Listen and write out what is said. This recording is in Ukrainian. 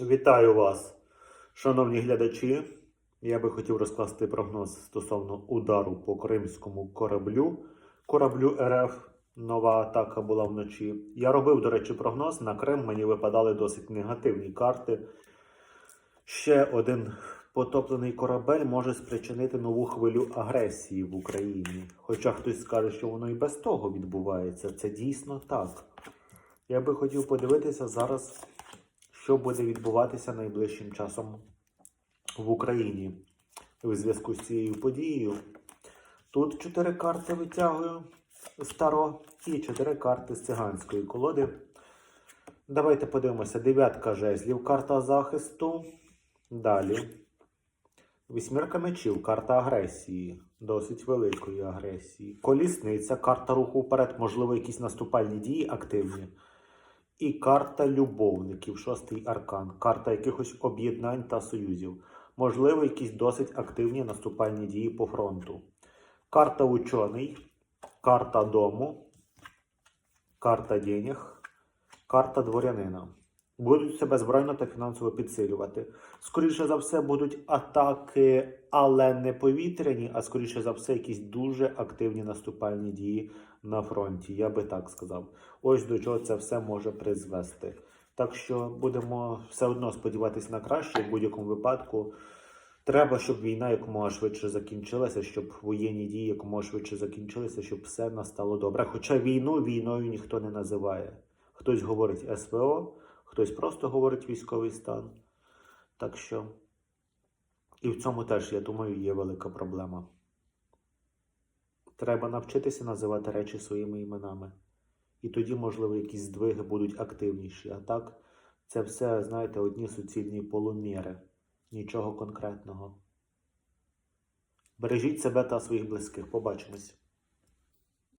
Вітаю вас, шановні глядачі. Я би хотів розкласти прогноз стосовно удару по кримському кораблю. Кораблю РФ. Нова атака була вночі. Я робив, до речі, прогноз на Крим. Мені випадали досить негативні карти. Ще один потоплений корабель може спричинити нову хвилю агресії в Україні. Хоча хтось скаже, що воно і без того відбувається. Це дійсно так. Я би хотів подивитися зараз, що буде відбуватися найближчим часом в Україні у зв'язку з цією подією. Тут чотири карти витягую старо і чотири карти з циганської колоди. Давайте подивимося. Дев'ятка жезлів, карта захисту. Далі. Вісьмірка мечів, карта агресії, досить великої агресії. Колісниця, карта руху вперед, можливо, якісь наступальні дії активні. І карта любовників, шостий аркан, карта якихось об'єднань та союзів. Можливо, якісь досить активні наступальні дії по фронту. Карта учений, карта дому, карта денег, карта дворянина. Будуть себе збройно та фінансово підсилювати. Скоріше за все, будуть атаки, але не повітряні, а скоріше за все, якісь дуже активні наступальні дії на фронті. Я би так сказав. Ось до чого це все може призвести. Так що будемо все одно сподіватися на краще в будь-якому випадку. Треба, щоб війна якомога швидше закінчилася, щоб воєнні дії якомога швидше закінчилися, щоб все настало добре. Хоча війну війною ніхто не називає. Хтось говорить СВО, хтось просто говорить військовий стан. Так що і в цьому теж, я думаю, є велика проблема. Треба навчитися називати речі своїми іменами. І тоді, можливо, якісь здвиги будуть активніші. А так, це все, знаєте, одні суцільні полуміри. Нічого конкретного. Бережіть себе та своїх близьких. Побачимось.